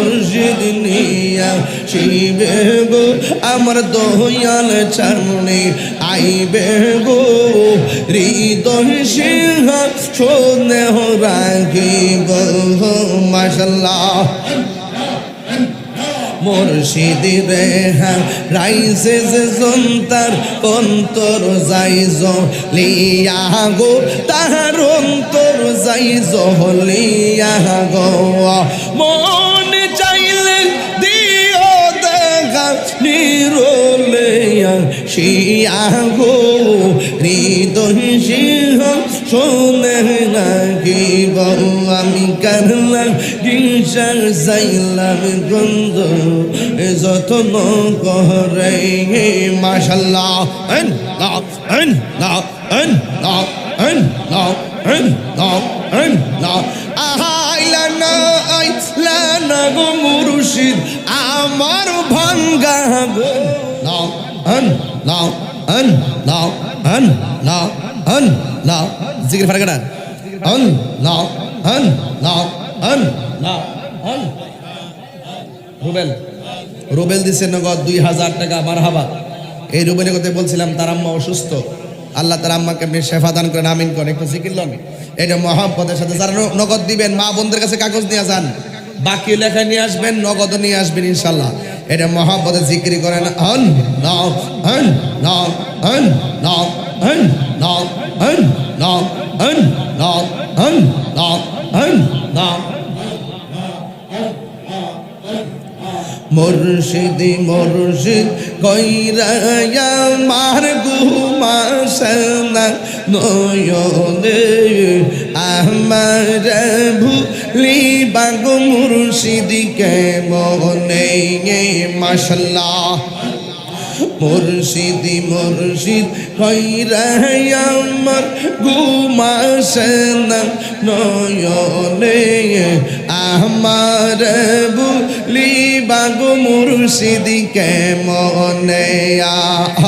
মুর্শিদ নিয়া শিবে গো আমার দয়াল চরণে আইবে গো। হৃদয় সিংহ শোনে রাখিব মাশাল্লাহ। মুর্শিদি রে হ্যাঁ রাইসে যে জন্তার অন্তর যাইজ লিয়া গো তাহার অন্তর যাইজ লিয়া গো মন চাইলে দিও দেখা নিরলে শিয়া গো হৃদয় সিংহ শোনে নাকি আমি কারলাম কিসার সাইলাম গন্ধ যতন করে মাশাল্লাহ এন না এন না এন না এন না এন না এন না আহাইলানা আইলানা গো মুরশিদ, আমার ভাঙ্গা গো। না এন না এন না এন না এন না জিকির ফারগানা এন না হন? না, হন। রুবেল রুবেল দিছে নগদ দুই হাজার টাকা, মারহাবা। এই রুবেলের কথা বলছিলাম, তার আম্মা অসুস্থ। আল্লাহ তার আম্মাকে আপনি শেফা দান করেন, আমিন করেন, একটু জিকির লন। এটা মহাপদের সাথে যারা নগদ দিবেন, মা বোনদের কাছে কাগজ নিয়ে যান। বাকি লেখা নিয়ে আসবেন, নগদ নিয়ে আসবেন ইনশাল্লাহ এটা মহাপদে জিক্রি করেন, হন, নাও হন নাও হন নাও হন নাও হন নাও হন নাও হন, নাও। মুর্শিদি মুর্শিদ কইরায়া মার গুমাসনা নয়নে আমার ভুলি বাগ মুর্শিদিকে মনে মাশাল্লাহ। মুর্শিদি, মুর্শিদ কইরাই আমার ঘুমাসেন নয়নে আমার বুলি বাগ মুর্শিদি কে মনে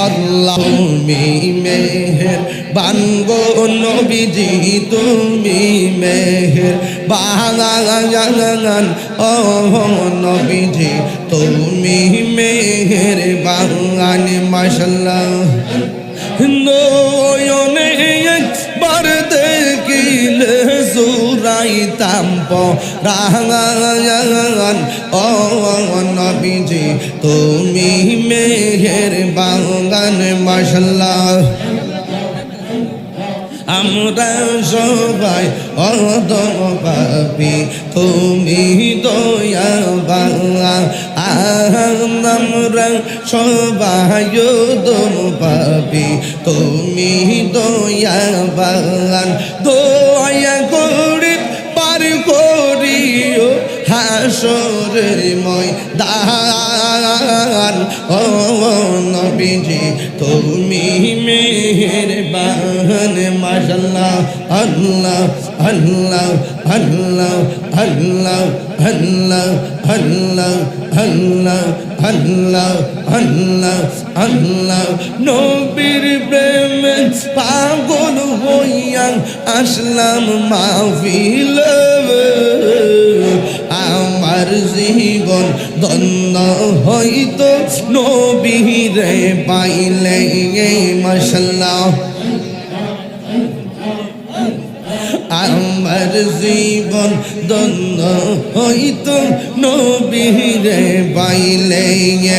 আল্লাহ? তুমি মেহের বানগো নবীজি, তুমি মেহের বাগান ও নবীজি তুমি মেহের বাগান মাসাল্লাহ নয়নে একবার দেখিলে সুরাইতাম রাঙান ও নবীজি তুমি মেহের বাগান মাসাল্লাহ আমরা সবাই অদপাপি তুমি দয়া আমরা সবাই অদম পাবি তুমি দয়া বাংলা দয়া হাসরের ময়দান। ও নবীজি, তুমি মেহের বাহন মাশাল্লাহ আল্লাহ আল্লাহ আল্লাহ আল্লাহ আল্লাহ আল্লাহ আল্লাহ আল্লাহ আল্লাহ আল্লাহ। নবীর প্রেম পাগল হইয়া আসলাম মাহফিল। জীবন ধন্য হইতো নবীরে পাইলে মশাল্লাহ। আমার জীবন দন্য হইতো নবীরে বাইলে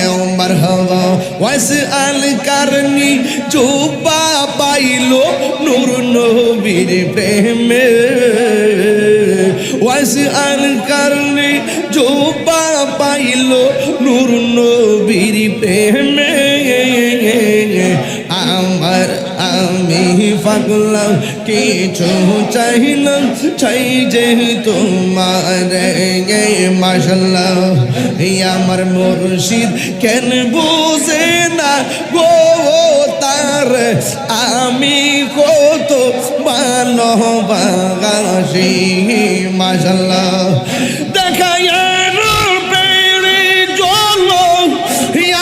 আমার হওয়া ওয়াস আল কারণি চোপা পাইলো নূর নবীর প্রেমে। ওয়াস আল কারণি চোপা পাইলো নূর নবীর প্রেমে। আমার আমি পাগলাম, কিছু চাইলাম, চাই যে তোমার মাসাল্লাহ আমার মুর্শিদ কেন বুঝে না গো তার? আমি কত ভালোবাসি মাসাল্লাহ দেখায়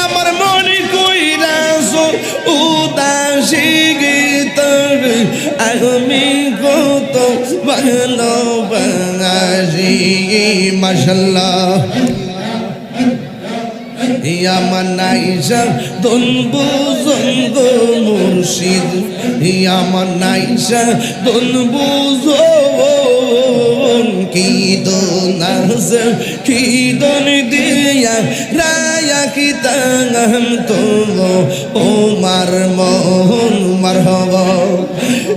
আমার মনে কইরাস উদাসী গীত আমি কত ভালোবাসি মাশাল্লাহ। ইয়ামান নাইজা দনবু জঙ্গ মুর্শিদ। ইয়ামান নাইজা দনবু জোন কি দোনাজ কি দোন দিয়া রায়া কি তাঙ্গাম ও ওমার মোহন মারহব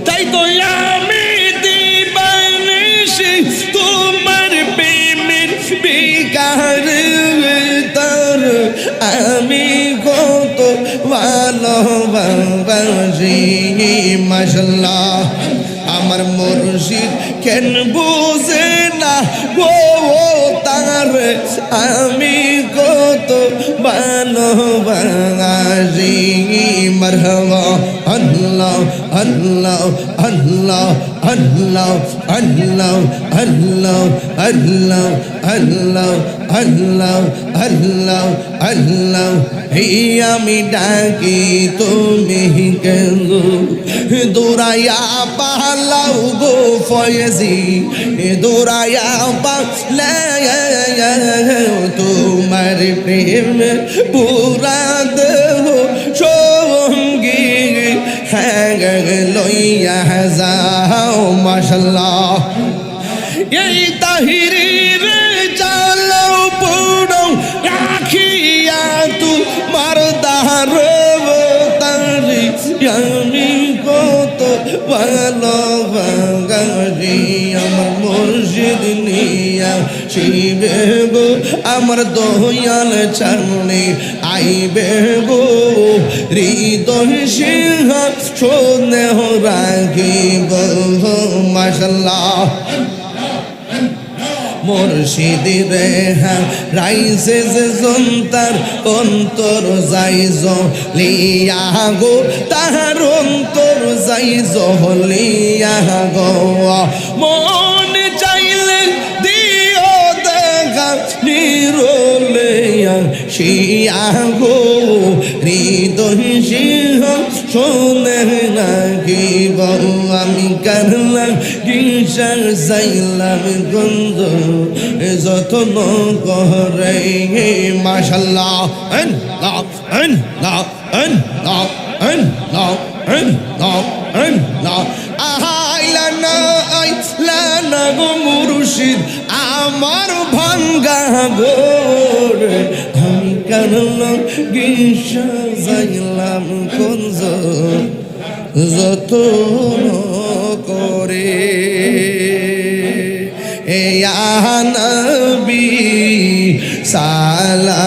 তাই তো আমি দিবানিশি, তোমার প্রেমের বিকার মাসাল্লাহ আমার মুর্শিদ কেন বুঝে না? ও তার আমি কত ভালোবাসি মারহাবা আল্লাহ আল্লাহ আল্লাহ আল্লাহ আল্লাহ আল্লাহ আল্লাহ আল্লাহ আল্লাহ আল্লাহ আল্লাহ হে আমি ডাকি তুমি কেন দৌড়াইয়া পালাও গো ফয়েজি দৌড়াইয়া পালাও তোমার প্রেম পুরা সঙ্গী হ্যাঁ লইয়া যাও মাশাল্লাহ এই তাহিরির চালাও পুরো রাখিয়া তু মারদার তারি, আমি কত ভালো বাঙালি আমার মুর্শিদ নিয়া শিবে আমার দয়াল ছাড়নে আইবে গো হৃদয় সিংহ, শোনে রাখিব মাসাল্লাহ মুর্শিদি রেহা, রাইসে যে জন্তার অন্তর যাইজ, লিয়া গো, তাহার অন্তর যাইজ, লিয়া গো। মন চাইলে দিও দেখা নিরলে শিয়া গো হৃদয় সিংহ শোনে নাগিব আমি কারলাম কিসার যাইলাম গন্ধ, যতন করে মাশাল্লাহ আন লা আন লা আন লা আন লা আন লা আন লা। আহাইলা না আইলা না গো মুর্শিদ, আমার ভাঙ্গা গোর কারলাম কিসা যাইলাম গন্ধ যত করে। এ নবী সালা